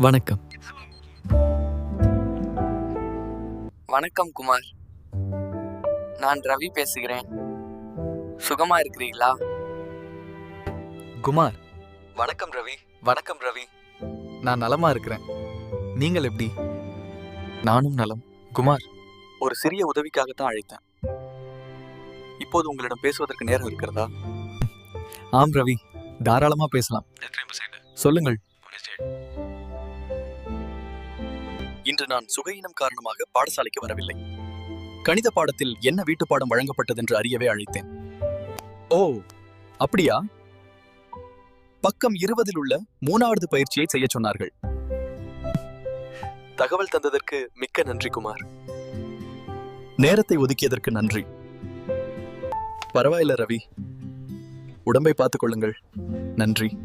வணக்கம். வணக்கம் குமார். நான் ரவி பேசுகிறேன். சுகமா இருக்கிறீங்களா குமார் வணக்கம் ரவி வணக்கம் ரவி. நான் நலமா இருக்கிறேன். நீங்கள் எப்படி? நானும் நலம். குமார் ஒரு சிறிய உதவிக்காகத்தான் அழைத்தேன். இப்போது உங்களிடம் பேசுவதற்கு நேரம் இருக்கிறதா? ஆம் ரவி தாராளமா பேசலாம். சொல்லுங்கள். இன்று நான் சுகையினம் காரணமாக பாடசாலைக்கு வரவில்லை. கணித பாடத்தில் என்ன வீட்டுப்பாடம் வழங்கப்பட்டதென்று அறியவே அழைத்தேன். ஓ அப்படியா? பக்கம் இருபதில் உள்ள மூணாவது பயிற்சியை செய்ய சொன்னார்கள். தகவல் தந்ததற்கு மிக்க நன்றி குமார். நேரத்தை ஒதுக்கியதற்கு நன்றி. பரவாயில்ல ரவி. உடம்பை பார்த்துக் கொள்ளுங்கள். நன்றி.